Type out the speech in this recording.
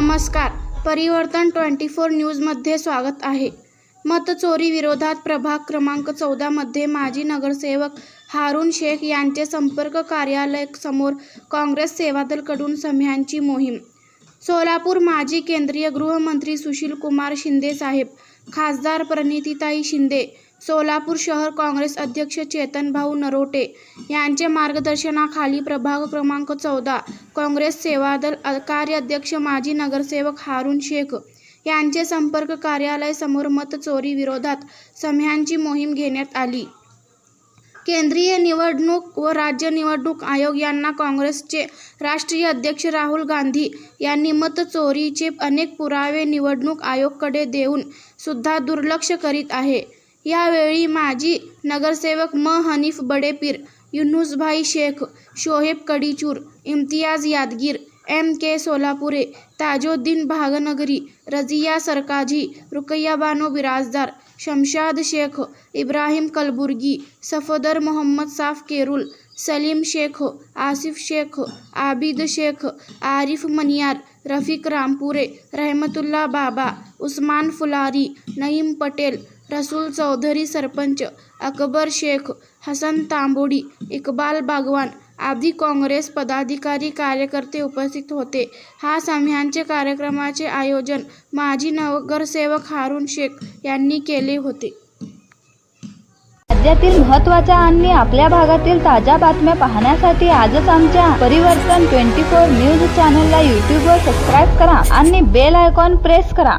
नमस्कार. परिवर्तन twenty four न्यूजमध्ये स्वागत आहे. मतचोरी विरोधात प्रभाग क्रमांक चौदामध्ये माजी नगरसेवक हारून शेख यांचे संपर्क कार्यालय समोर काँग्रेस सेवादलकडून सम्यांची मोहीम सोलापूर माजी केंद्रीय गृहमंत्री सुशील कुमार शिंदे साहेब खासदार प्रणितीताई शिंदे सोलापूर शहर काँग्रेस अध्यक्ष चेतनभाऊ नरोटे यांचे मार्गदर्शनाखाली प्रभाग क्रमांक चौदा काँग्रेस सेवादल कार्याध्यक्ष माजी नगरसेवक हारून शेख यांचे संपर्क कार्यालय समोर मतचोरी विरोधात सम्यांची मोहीम घेण्यात आली. केंद्रीय निवडणूक व राज्य निवडणूक आयोग यांना काँग्रेसचे राष्ट्रीय अध्यक्ष राहुल गांधी यांनी मतचोरीचे अनेक पुरावे निवडणूक आयोगकडे देऊन सुद्धा दुर्लक्ष करीत आहे. यावेळी माजी नगरसेवक म. हनीफ बडेपीर युनुसभाई शेख शोहेब कडीचूर इम्तियाज यादगीर एम. के. सोलापुरे ताजोद्दीन भागनगरी रजिया सरकाजी रुकैया बानो बिराजदार शमशाद शेख इब्राहिम कलबुर्गी सफदर मोहम्मद साफ केरुल सलीम शेख आसिफ शेख आबिद शेख आरिफ मनियार रफिक रामपुरे रहमतुल्ला बाबा उस्मान फुलारी नईम पटेल रसूल चौधरी सरपंच अकबर शेख हसन तांबोडी इक्बाल बागवान आदी काँग्रेस पदाधिकारी कार्यकर्ते उपस्थित होते. हा सम्यांचे कार्यक्रमाचे आयोजन माजी नगरसेवक हारून शेख यांनी केले होते. राज्यातील महत्त्वाच्या आणि आपल्या भागातील ताज्या बातम्या पाहण्यासाठी आजच आमच्या परिवर्तन ट्वेंटी फोर न्यूज चॅनलला यूट्यूबवर सबस्क्राईब करा आणि बेल आयकॉन प्रेस करा.